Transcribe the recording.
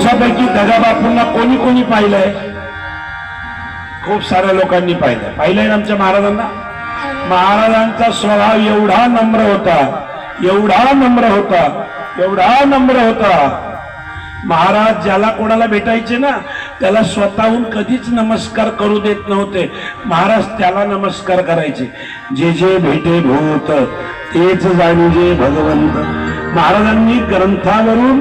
दगाबापूंना कोणी कोणी पाहिलंय? खूप साऱ्या लोकांनी पाहिलंय. पाहिलंय ना आमच्या महाराजांना? महाराजांचा स्वभाव एवढा नम्र होता एवढा नम्र होता एवढा नम्र होता. महाराज ज्याला कोणाला भेटायचे ना त्याला स्वतःहून कधीच नमस्कार करू देत नव्हते. महाराज त्याला नमस्कार करायचे. जे जे भेटे भूत तेच जाणीजे भगवंत. महाराजांनी ग्रंथावरून